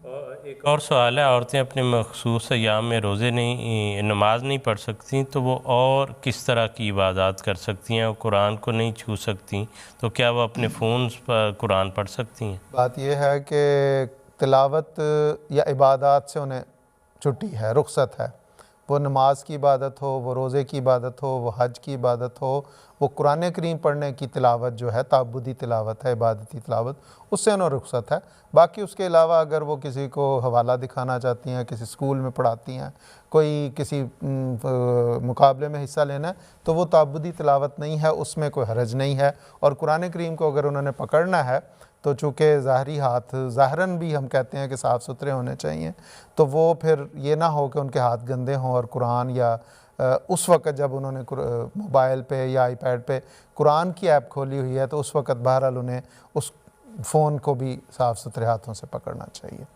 एक और सवाल है, औरतें अपने मखसूस याम में रोज़े नहीं नमाज़ नहीं पढ़ सकती तो वो और किस तरह की इबादत कर सकती हैं? और कुरान को नहीं छू सकती तो क्या वो अपने फ़ोन पर कुरान पढ़ सकती हैं? बात यह है कि तिलावत या इबादत से उन्हें छुट्टी है, रुख्सत है। वो नमाज़ की इबादत हो, वो रोज़े की इबादत हो, वो हज की इबादत हो, वो कुरान करीम पढ़ने की तिलावत जो है, ताबुदी तिलावत है, इबादती तिलावत, उससे उन्हें रुख्सत है। बाकी उसके अलावा अगर वो किसी को हवाला दिखाना चाहती हैं, किसी स्कूल में पढ़ाती हैं कोई किसी मुकाबले में हिस्सा लेना है तो वो ताबुदी तलावत नहीं है, उसमें कोई हरज नहीं है। और कुरान करीम को अगर उन्होंने पकड़ना है तो चूँकि ज़ाहरी हाथ, ज़ाहरन भी हम कहते हैं कि साफ़ सुथरे होने चाहिए तो वो फिर ये ना हो कि उनके हाथ गंदे हों और कुरान या उस वक़्त जब उन्होंने मोबाइल पे या आईपैड पे कुरान की ऐप खोली हुई है तो उस वक़्त बहरहाल उन्हें उस फ़ोन को भी साफ़ सुथरे हाथों से पकड़ना चाहिए।